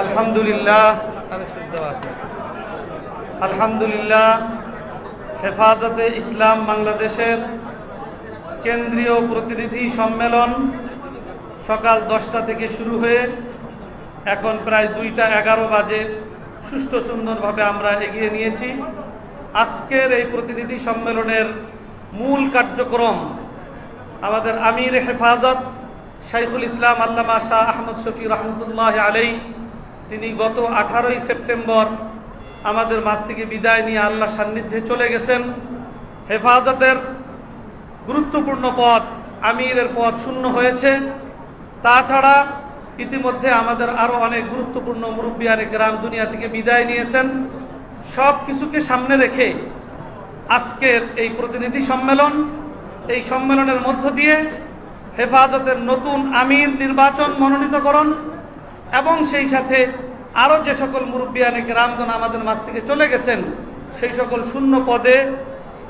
আলহামদুলিল্লাহ আলহামদুলিল্লাহ, হেফাজতে ইসলাম বাংলাদেশের কেন্দ্রীয় প্রতিনিধি সম্মেলন সকাল দশটা থেকে শুরু হয়ে এখন প্রায় দুইটা এগারো বাজে। সুষ্ঠু সুন্দরভাবে আমরা এগিয়ে নিয়েছি। আজকের এই প্রতিনিধি সম্মেলনের মূল কার্যক্রম আমাদের আমির হেফাজত শাইখুল ইসলাম আল্লামা শাহ আহমদ শফি রহমতুল্লাহ আলাই তিনি গত আঠারোই সেপ্টেম্বর আমাদের মাছ থেকে বিদায় নিয়ে আল্লাহ সান্নিধ্যে চলে গেছেন। হেফাজতের গুরুত্বপূর্ণ পদ আমিরের পদ শূন্য হয়েছে। তাছাড়া ইতিমধ্যে আমাদের আরও অনেক গুরুত্বপূর্ণ মুরব্বিয়ানে গ্রাম দুনিয়া থেকে বিদায় নিয়েছেন। সব কিছুকে সামনে রেখে আজকের এই প্রতিনিধি সম্মেলন এই সম্মেলনের মধ্য দিয়ে হেফাজতের নতুন আমির নির্বাচন মনোনীত মনোনীতকরণ এবং সেই সাথে আরও যে সকল মুরব্বিয়ানে গ্রামগণ আমাদের মাছ থেকে চলে গেছেন, সেই সকল শূন্য পদে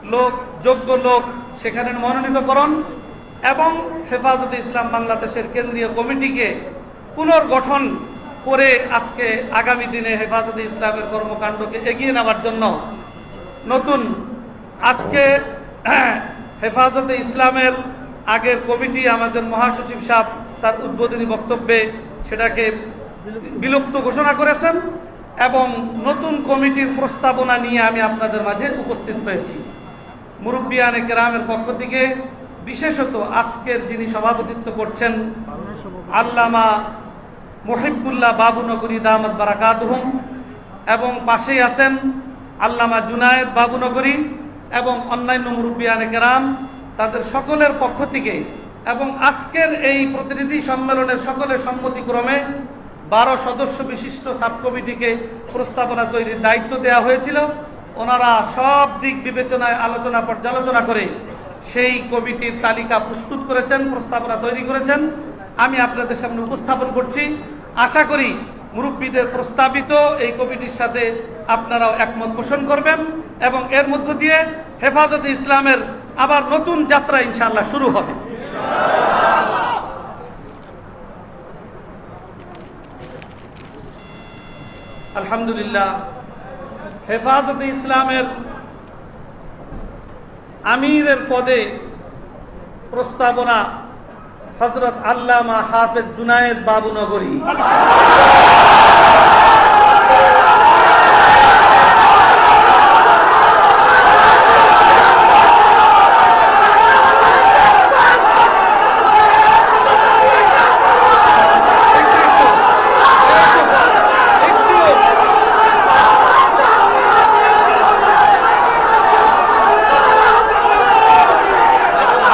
লোক, যোগ্য লোক সেখানে মনোনীত মনোনীতকরণ এবং হেফাজতে ইসলাম বাংলাদেশের কেন্দ্রীয় কমিটিকে পুনর্গঠন করে আজকে আগামী দিনে হেফাজতে ইসলামের কর্মকাণ্ডকে এগিয়ে নেওয়ার জন্য নতুন আজকে হেফাজতে ইসলামের আগের কমিটি আমাদের মহাসচিব সাহেব তার উদ্বোধনী বক্তব্যে সেটাকে বিলুপ্ত ঘোষণা করেছেন এবং নতুন কমিটির প্রস্তাবনা নিয়ে আমি আপনাদের মাঝে উপস্থিত হয়েছি। মুরব্বী মুরব্বিয়ানে গ্রামের পক্ষ থেকে বিশেষত আজকের যিনি সভাপতিত্ব করছেন আল্লামা মহিবুল্লাহ বাবুনগরী দামদ বারাকাতহুম এবং পাশেই আছেন আল্লামা জুনায়েদ বাবুনগরী এবং অন্যান্য মুরব্বিয়ানে কেরাম তাদের সকলের পক্ষ থেকে এবং আজকের এই প্রতিনিধি সম্মেলনের সকলের সম্মতিক্রমে বারো সদস্য বিশিষ্ট সাব কমিটিকে প্রস্তাবনা তৈরির দায়িত্ব দেওয়া হয়েছিল। ওনারা সব দিক বিবেচনায় আলোচনা পর্যালোচনা করে সেই কমিটির তালিকা প্রস্তুত করেছেন, প্রস্তাবনা তৈরি করেছেন। আমি আপনাদের সামনে উপস্থাপন করছি। আশা করি মুরব্বীদের প্রস্তাবিত এই কমিটির সাথে আপনারাও একমত পোষণ করবেন এবং এর মধ্য দিয়ে হেফাজতে ইসলামের আবার নতুন যাত্রা ইনশাল্লাহ শুরু হবে। আলহামদুলিল্লাহ, হেফাজতে ইসলামের আমিরের পদে প্রস্তাবনা হজরত আল্লামা হাফেজ জুনায়েদ বাবুনগরী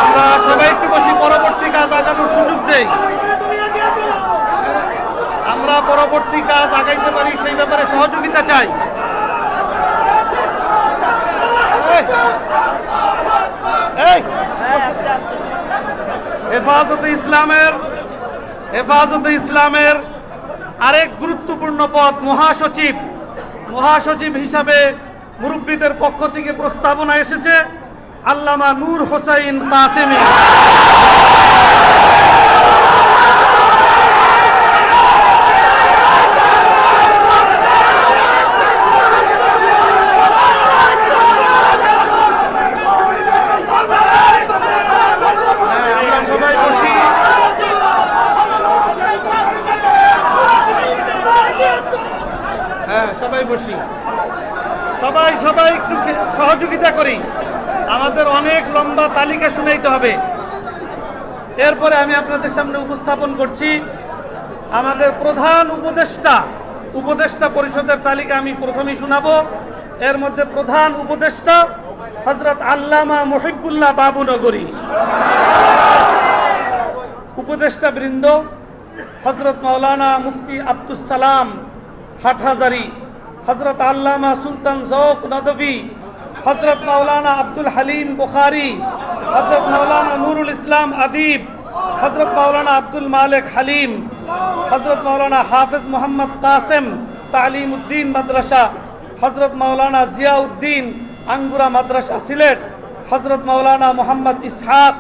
আমরা সবাই একটু বসি পরবর্তী কাজ আগানোর সুযোগ দেই আমরা পরবর্তী কাজ আগাইতে পারি, সেই ব্যাপারে সহযোগিতা চাই। হেফাজতে ইসলামের হেফাজতে ইসলামের আরেক গুরুত্বপূর্ণ পদ মহাসচিব। মহাসচিব হিসাবে মুরব্বীদের পক্ষ থেকে প্রস্তাবনা এসেছে, আল্লামা নূর হোসাইন কাসেমি হ্যাঁ, আমরা সবাই বসি হ্যাঁ সবাই বসি সবাই সবাই একটু সহযোগিতা করি। আমাদের অনেক লম্বা তালিকা শুনাইতে হবে। এরপরে আমি আপনাদের সামনে উপস্থাপন করছি। আমাদের প্রধান উপদেষ্টা উপদেষ্টা পরিষদের তালিকা আমি প্রথমেই শোনাবো। এর মধ্যে প্রধান উপদেষ্টা হজরত আল্লামা মহিবুল্লাহ বাবুনগরী। উপদেষ্টা বৃন্দ হজরত মৌলানা মুফতি আব্দুল সালাম হাটহাজারি। হজরত আল্লামা সুলতান জৌক নদবী হজরত মৌলানা আব্দুল হালিম বুখারি হজরত মৌলানা নুরুল ইসলাম আদিব হজরত মৌলানা আব্দুল মালিক হালিম হজরত মৌলানা হাফিজ মোহাম্মদ কাসেম তালিম উদ্দিন মাদ্রাসা হজরত মৌলানা জিয়াউদ্দিন আঙ্গুরা মাদ্রাসা সিলেট হজরত মৌলানা মোহাম্মদ ইসহাক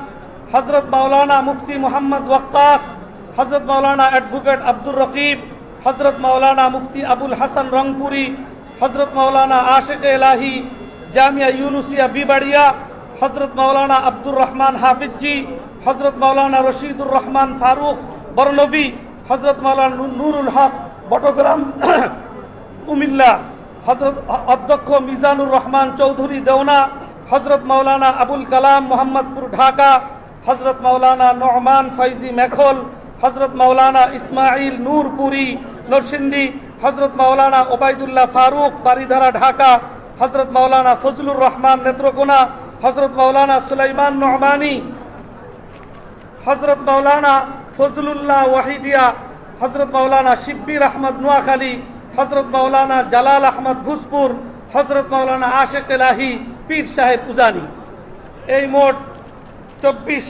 হজরত মাওলানা মুফতি মোহাম্মদ ওয়াক্কাস হজরত মাওলানা অ্যাডভোকেট আব্দুর রকিব হজরত মাওলানা মুফতি আবুল হাসান রংপুরি হজরত মাওলানা আশেক এলাহি জামিয়া ইউনুসিয়া বিবাড়িয়া হজরত মাওলানা আব্দুর রহমান হাফিজি হজরত মাওলানা রশিদুর রহমান ফারুক বরনবী হজরত মাওলানা নূ- নুরুল হক বটগ্রাম কুমিল্লা হজরত অধ্যক্ষ মিজানুর রহমান চৌধুরী দেওনা হজরত মাওলানা আবুল কালাম মোহাম্মদপুর ঢাকা হজরত মাওলানা নহমান ফৈজি মেখল হজরত মাওলানা ইসমাইল নূরপুরি নরসিংদী হজরত মাওলানা ওবায়দুল্লাহ ফারুক, বারিধারা, ঢাকা হজরত মাওলানা ফজলুর রহমান নেত্রকোনা হজরত মাওলানা সুলাইমান নহমানি হজরত মাওলানা ফজলুল্লাহ ওয়াহিদিয়া হজরত মাওলানা শিব্বির আহমদ নোয়াখালী হজরত মাওলানা জালাল আহমদ ভুসপুর হজরত মাওলানা আশেক এলাহি, পীর সাহেব উজানি। এই মোট চব্বিশ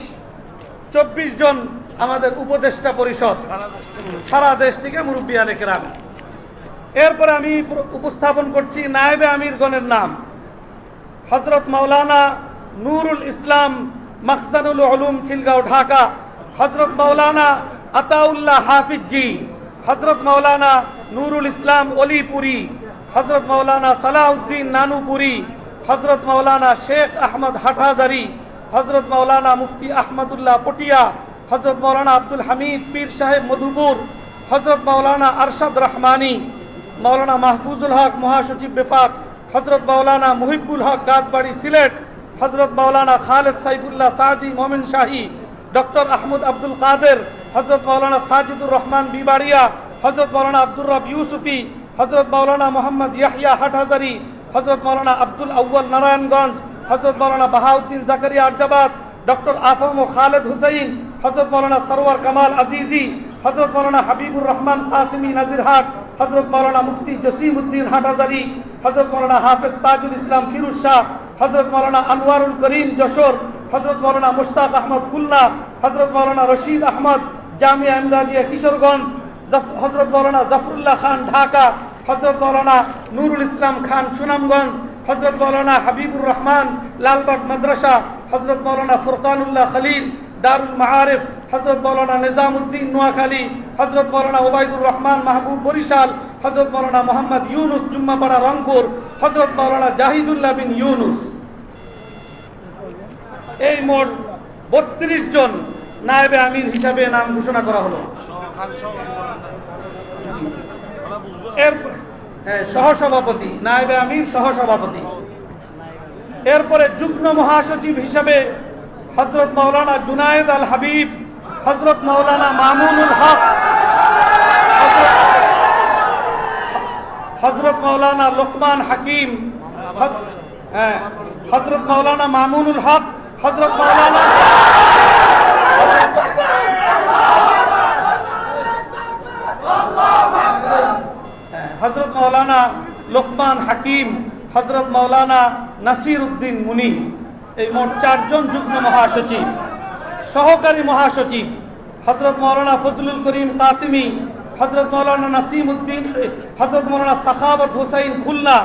চব্বিশ জন আমাদের উপদেষ্টা পরিষদ, সারা দেশ থেকে মুরব্বী আলেকেরাম এরপরে আমি উপস্থাপন করছি নায়েবে আমিরগণের নাম। হজরত মাওলানা নুরুল ইসলাম মখজানুল উলুম খিলগাঁও, ঢাকা। হজরত মাওলানা আতাউল্লাহ হাফিজ হজরত মাওলানা নুরুল ইসলাম অলিপুরি হজরত মাওলানা সালাউদ্দিন নানুপুরি হজরত মাওলানা শেখ আহমদ হাটহাজারি হজরত মাওলানা মুফতি আহমদুল্লাহ পটিয়া হজরত মৌলানা আব্দুল হামিদ পীর সাহেব মধুপুর হজরত মৌলানা আরশাদ রহমানি মৌলানা মাহফুজুল হক মহাসচিব বেফাক হজরত মাওলানা মুহিবুল হক গাছবাড়ি সিলেট হজরত মাওলানা খালেদ সাইফুল্লাহ সাদি মোমিন শাহী, ডক্টর আহমদ আব্দুল কাদের হজরত মাওলানা সাজিদুর রহমান বিবাড়িয়া হজরত মাওলানা আব্দুর রব ইউসুফি হজরত মাওলানা মোহাম্মদ ইয়াহিয়া হাটহাজারি হজরত মৌলানা আব্দুল আউ্য়াল নারায়ণগঞ্জ হজরত মৌলানা বাহাউদ্দিন জাকারিয়া আরজাবাদ ডক্টর আফম ও খালেদ হুসাইন হজরত মাওলানা সরওয়ার কামাল আজিজি হজরত মাওলানা হাবিবুর রহমান কাসিমি নাজিরহাট হজরত মাওলানা মুফতি জসিম উদ্দিন হাটহাজারি হজরত মাওলানা হাফেজ তাজুল ইসলাম ফিরুজ শাহ হজরত মাওলানা আনোয়ারুল করিম যশোর হজরত মাওলানা মুশতাক আহমদ খুলনা হজরত মাওলানা রশিদ আহমদ জামিয়া ইমদাদিয়া কিশোরগঞ্জ হজরত মাওলানা জাফরুল্লাহ খান ঢাকা হজরত মাওলানা নুরুল ইসলাম খান সুনামগঞ্জ হজরত মাওলানা হাবিবুর রহমান লালবাগ মাদ্রাসা হজরত মাওলানা ফুরকানুল্লাহ খলিল দারুল মাহারিফ হজরত মাওলানা নিজামুদ্দিন নোয়াখালী হজরত মাওলানা ওবায়দুর রহমান মাহবুব বরিশাল হজরত মাওলানা মোহাম্মদ ইউনুস জুম্মাপাড়া রংপুর হজরত মাওলানা জাহিদুল্লাহ বিন ইউনুস। এই মোট বত্রিশ জন নায়েবে আমির হিসাবে নাম ঘোষণা করা হলো। হ্যাঁ, সহসভাপতি নায়েবে আমির সহসভাপতি। এরপরে যুগ্ম মহাসচিব হিসাবে হজরত মাওলানা জুনায়েদ আল হাবিব হজরত মাওলানা মামুনুল হক হজরত মাওলানা লোকমান হাকিম হজ- হ্যাঁ, হজরত মাওলানা মামুনুল হক হজরত মাওলানা হজরত মাওলানা লোকমান হাকিম হজরত মাওলানা নাসির উদ্দিন মুনি। এই মোট চারজন যুগ্ম মহাসচিব সহকারী মহাসচিব হজরত মাওলানা ফজলুল করিম কাসিমি হজরত মাওলানা নাসিম উদ্দিন হজরত মাওলানা সাখাবত হুসাইন খুলনা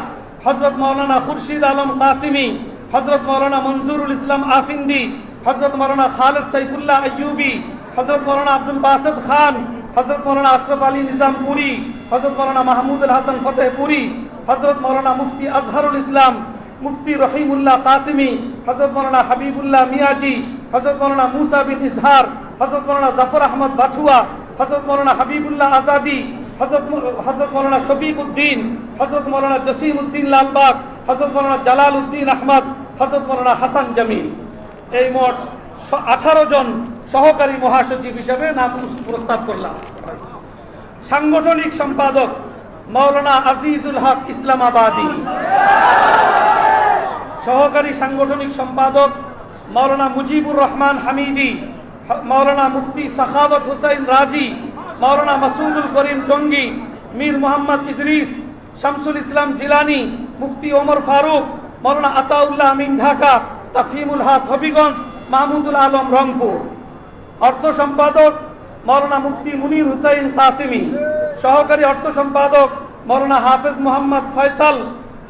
হজরত মাওলানা খুরশিদ আলম কাসিমি হজরত মাওলানা মঞ্জুরুল ইসলাম আফিন্দি হজরত মাওলানা খালেদ সাইফুল্লাহ আইয়ুবি হজরত মাওলানা আব্দুল বাসদ খান হজরত মৌলানা আশরফ আলী নিজামপুরি হজরত মৌলানা মাহমুদুল হাসান ফতেহপুরি হজরত মৌলানা মুফতি আজহারুল ইসলাম মুফতি রহিমুল্লাহ কাসিমি হজরত মৌলানা হাবিবুল্লাহ মিয়াজি হজরত মৌলানা মুসা বিন ইসহার হজরত মৌলানা জাফর আহমদ বাথুয়া হজরত মৌলানা হাবিবুল্লাহ আজাদি হজরত হজরত মৌলানা শফিক উদ্দিন হজরত মৌলানা জসিম উদ্দিন লালবাগ হজরত মৌলানা জালাল উদ্দিন আহমদ হজরত মৌলানা হাসান জামিল। এই মোট আঠারো জন সহকারী মহাসচিব হিসেবে নাম প্রস্তাব করলাম। সাংগঠনিক সম্পাদক মৌলানা আজিজুল হক ইসলামাবাদী। সহকারী সাংগঠনিক সম্পাদক মাওলানা মুজিবুর রহমান হামিদি, মাওলানা মুফতি সাখাবত হুসাইন রাজি, মাওলানা মাসুদুল করিম টঙ্গী, মীর মোহাম্মদ ইদরিস, শামসুল ইসলাম জিলানি, মুফতি ওমর ফারুক, মাওলানা আতাউল্লাহ আমিন ঢাকা তাফিমুল হক হবিগঞ্জ, মাহমুদুল আলম রংপুর। অর্থ সম্পাদক মৌলানা মুফতি মুনির হুসাইন কাসিমি, সহকারী অর্থ সম্পাদক মৌলানা হাফেজ মোহাম্মদ ফয়সাল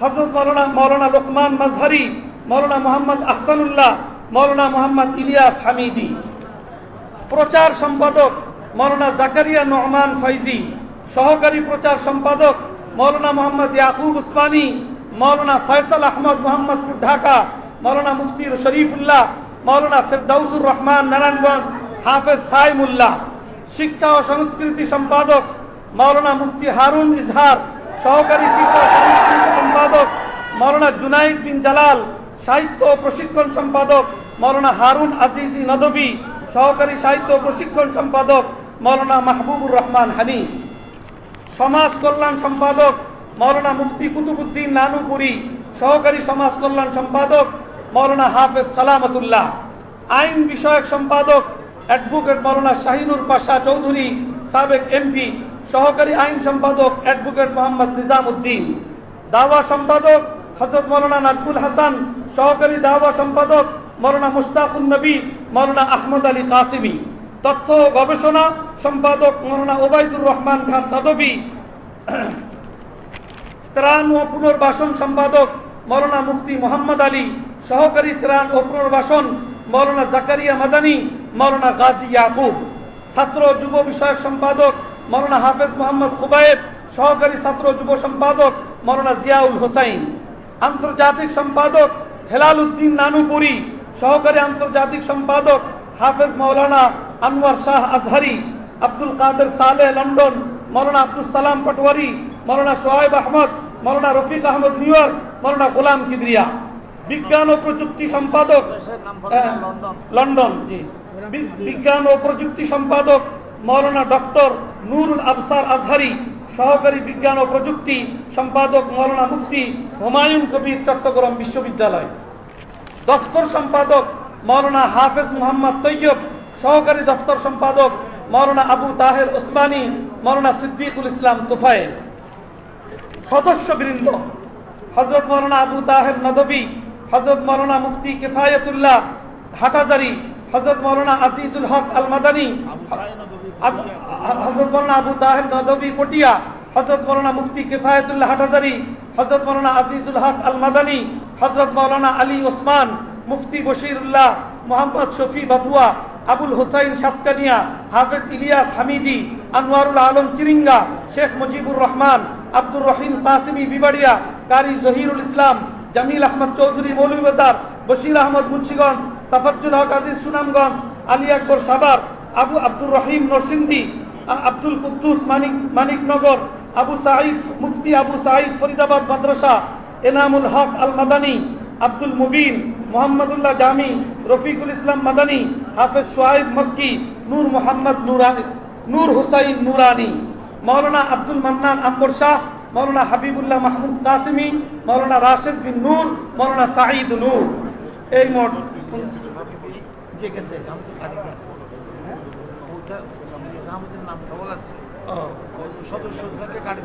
হজরত মৌলানা মৌলানা লোকমান মজহারি মৌলানা মোহাম্মদ আহসানুল্লাহ মৌলানা মোহাম্মদ ইলিয়াস হামিদি। প্রচার সম্পাদক মৌলানা জাকারিয়া নহমান ফৈজি। সহকারী প্রচার সম্পাদক মৌলানা মোহাম্মদ ইয়াকুব উসমানী মৌলানা ফয়সাল আহমদ মোহাম্মদপুর, ঢাকা মৌলানা মুফতির শরীফুল্লাহ মৌলানা ফেরদাউসুর রহমান, নারায়ণগঞ্জ, হাফেজ সাইমুল্লাহ। শিক্ষা ও সংস্কৃতি সম্পাদক মৌলানা মুফতি হারুন ইজহার সহকারী সম্পাদক মৌলানা জুনাইদ বিন জালাল, সাহিত্য প্রশিক্ষণ সম্পাদক মৌলানা হারুন আজিজি নদবী, সহকারী সাহিত্য প্রশিক্ষণ সম্পাদক মৌলানা মাহবুবুর রহমান হানি। সমাজ কল্যাণ সম্পাদক মৌলানা মুফতি কুতুবুদ্দিন নানুপুরি, সহকারী সমাজ কল্যাণ সম্পাদক মৌলানা হাফেজ সালামতুল্লাহ। আইন বিষয়ক সম্পাদক অ্যাডভোকেট মৌলানা শাহিনুর পাশা চৌধুরী, সাবেক এমপি সহকারী আইন সম্পাদক অ্যাডভোকেট মোহাম্মদ নিজামুদ্দিন, দাওয়া সম্পাদক হজরত মৌলানা নাজমুল হাসান, সহকারী দাওয়া সম্পাদক মৌলানা মুস্তাকুন নবী, মৌলানা আহমদ আলী কাসিমি, তথ্য গবেষণা সম্পাদক মৌলানা ওবায়দুর রহমান খান নদবী, ত্রাণ ও পুনর্বাসন সম্পাদক মৌলানা মুফতি মোহাম্মদ আলী, সহকারী ত্রাণ ও পুনর্বাসন মৌলানা জাকারিয়া মাদানী, মৌলানা গাজী ইয়াকুব, ছাত্র যুব বিষয়ক সম্পাদক মৌলানা হাফেজ মোহাম্মদ খুবায়েব সহকারী ছাত্র যুব সম্পাদক মৌলানা জিয়াউল হোসাইন আন্তর্জাতিক সম্পাদক হেলাল উদ্দিন নানুপুরি সহকারী আন্তর্জাতিক সম্পাদক হাফেজ মৌলানা আনোয়ার শাহ আজহারি আব্দুল কাদের সালেহ লন্ডন মৌলানা আব্দুল সালাম পটওয়ারি মৌলানা সোহাইব আহমদ মৌলানা রফিক আহমদ নিউ ইয়র্ক মৌলানা গোলাম কিবরিয়া। বিজ্ঞান ও প্রযুক্তি সম্পাদক লন্ডন। জি। বিজ্ঞান ও প্রযুক্তি সম্পাদক মৌলানা ডক্টর নুরুল আবসার আজহারি, সহকারী বিজ্ঞান ও প্রযুক্তি সম্পাদক মৌলানা মুফতি হুমায়ুন কবির, চট্টগ্রাম বিশ্ববিদ্যালয়। দফতর সম্পাদক মৌলানা হাফেজ মোহাম্মদ তৈয়ব, সহকারী দফতর সম্পাদক মৌলানা আবু তাহের ওসমানী, মৌলানা সিদ্দিকুল ইসলাম তুফায়েল। সদস্যবৃন্দ হজরত মৌলানা আবু তাহের নদবী হজরত মৌলানা মুফতি কিফায়তুল্লাহ হাটাজারি হজরত মৌলানা আজিজুল হক আল মাদানী হজরত মৌলানা আবু তাহের নদবী পটিয়া হজরত মৌলানা মুফতি কিফায়তুল্লাহ হাটাজারি হজরত মৌলানা আজিজুল হক আল মাদানী হজরত মৌলানা আলী ওসমান, মুফতি বশিরুল্লাহ, মোহাম্মদ শফি বাতুয়া আবুল হোসাইন সাতকানিয়া, হাফেজ ইলিয়াস হামিদি, আনোয়ারুল আলম চিরিঙ্গা, শেখ মুজিবুর রহমান, আব্দুর রহিম কাসিমি বিবাড়িয়া, কারি জহিরুল ইসলাম, জামিল আহমদ চৌধুরী মৌলভীবাজার, বশির আহমদ মুন্সিগঞ্জ তাফাজ্জুল হক আজিজ সুনামগঞ্জ, আলী আকবর সাবার আবু আব্দুর রহিম নরসিংদী আব্দুল কুদ্দুস মানিক, মানিকনগর, আবু সাঈদ, মুফতি আবু সাঈদ ফরিদাবাদ মাদ্রাসা, এনামুল হক আল মাদানী আব্দুল মুবিন, মোহাম্মদুল্লাহ জামি, রফিকুল ইসলাম মাদানী, হাফেজ সোহাইব মক্কি, নূর মোহাম্মদ নুরানি, নূর হুসাইন নুরানি মৌলানা আব্দুল মান্নান আম্বর শাহ মৌলানা হাবিবুল্লাহ মাহমুদ কাসিমি মৌলানা রাশেদ বিন নূর মৌলানা সাঈদ নূর। এই মোট যে গেছে। সদস্য গাড়ি